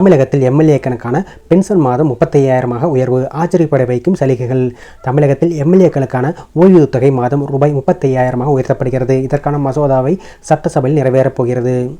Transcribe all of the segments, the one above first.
தமிழகத்தில் எம்எல்ஏக்களுக்கான பென்ஷன் மாதம் முப்பத்தையாயிரமாக உயர்வு. ஆச்சரியப்பட வைக்கும் சலுகைகள். தமிழகத்தில் எம்எல்ஏக்களுக்கான ஓய்வூதியத் மாதம் ரூபாய் முப்பத்தையாயிரமாக உயர்த்தப்படுகிறது. இதற்கான மசோதாவை சட்டசபையில் நிறைவேறப் போகிறது.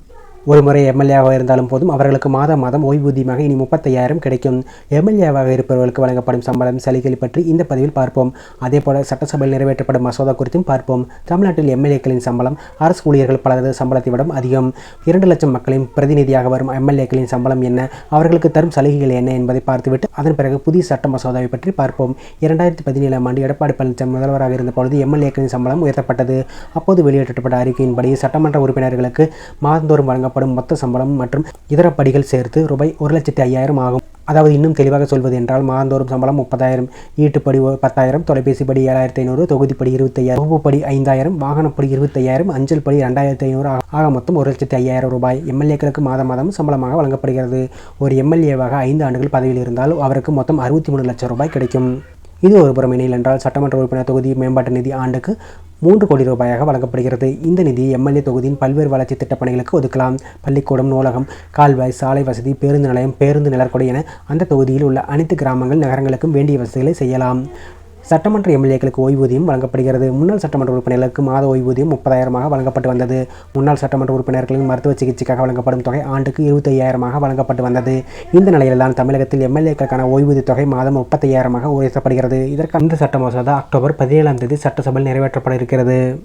ஒரு முறை எம்எல்ஏவாக இருந்தாலும் போதும் அவர்களுக்கு மாதம் மாதம் ஓய்வூதியமாக இனி முப்பத்தையாயிரம் கிடைக்கும். எம்எல்ஏவாக இருப்பவர்களுக்கு வழங்கப்படும் சம்பளம் சலுகைகள் பற்றி இந்த பதிவில் பார்ப்போம். அதேபோல சட்டசபையில் நிறைவேற்றப்படும் மசோதா குறித்தும் பார்ப்போம். தமிழ்நாட்டில் எம்எல்ஏக்களின் சம்பளம் அரசு ஊழியர்கள் பலரது சம்பளத்தை விட அதிகம். இரண்டு லட்சம் மக்களின் பிரதிநிதியாக வரும் எம்எல்ஏக்களின் சம்பளம் என்ன அவர்களுக்கு தரும் சலுகைகள் என்ன என்பதை பார்த்துவிட்டு அதன் பிறகு புதிய சட்ட மசோதாவை பற்றி பார்ப்போம். இரண்டாயிரத்தி பதினேழாம் ஆண்டு எடப்பாடி பழனிசாமி முதல்வராக இருந்த பொழுது எம்எல்ஏக்களின் சம்பளம் உயர்த்தப்பட்டது. அப்போது வெளியிடப்பட்ட அறிக்கையின்படி சட்டமன்ற உறுப்பினர்களுக்கு மாதந்தோறும் வழங்கப்படும் மொத்த சம்பளம் மற்றும் இதர படிகள் சேர்த்து ரூபாய் ஒரு லட்சத்தி ஐயாயிரம் ஆகும். அதாவது இன்னும் தெளிவாக சொல்வது என்றால் மாதந்தோறும் சம்பளம் முப்பதாயிரம் ஈட்டுப்படி ஒ- பத்தாயிரம் தொலைபேசிப்படி ஏழாயிரத்தி ஐநூறு தொகுதிப்படி இருபத்தையாயிரம் வகுப்புப்படி ஐந்தாயிரம் வாகனப்படி இருபத்தையாயிரம் அஞ்சல் படி ரெண்டாயிரத்தி ஐநூறு ஆக- ஆக மொத்தம் ஒரு லட்சத்தி ஐயாயிரம் ரூபாய் எம்எல்ஏக்களுக்கு மாதம் மாதம் சம்பளமாக வழங்கப்படுகிறது. ஒரு எம்எல்ஏவாக ஐந்து ஆண்டுகள் பதவியில் இருந்தால் அவருக்கு மொத்தம் அறுபத்தி மூணு லட்சம் ரூபாய் கிடைக்கும். இது ஒரு புறம் இணையில் என்றால் சட்டமன்ற உறுப்பினர் தொகுதி மேம்பாட்டு நிதி ஆண்டுக்கு மூன்று கோடி ரூபாயாக வழங்கப்படுகிறது. இந்த நிதி எம்எல்ஏ தொகுதியின் பல்வேறு வளர்ச்சி திட்டப் பணிகளுக்கு ஒதுக்கலாம். பள்ளிக்கூடம் நூலகம் கால்வாய் சாலை வசதி பேருந்து நிலையம் பேருந்து நிழற்குடை என அந்த தொகுதியில் உள்ள அனைத்து கிராமங்கள் நகரங்களுக்கும் வேண்டிய வசதிகளை செய்யலாம். சட்டமன்ற எம்எல்ஏக்களுக்கு ஓய்வூதியம் வழங்கப்படுகிறது. முன்னாள் சட்டமன்ற உறுப்பினர்களுக்கு மாத ஓய்வூதியம் முப்பதாயிரமாக வழங்கப்பட்டு வந்தது. முன்னாள் சட்டமன்ற உறுப்பினர்களின் மருத்துவ சிகிச்சைக்காக வழங்கப்படும் தொகை ஆண்டுக்கு இருபத்தையாயிரமாக வழங்கப்பட்டு வந்தது. இந்த நிலையில்தான் தமிழகத்தில் எம்எல்ஏக்களுக்கான ஓய்வூதிய தொகை மாதம் முப்பத்தையாயிரமாக உயர்த்தப்படுகிறது. இதற்கு அந்த சட்ட மசோதா அக்டோபர் பதினேழாம் தேதி சட்டசபையில் நிறைவேற்றப்பட இருக்கிறது.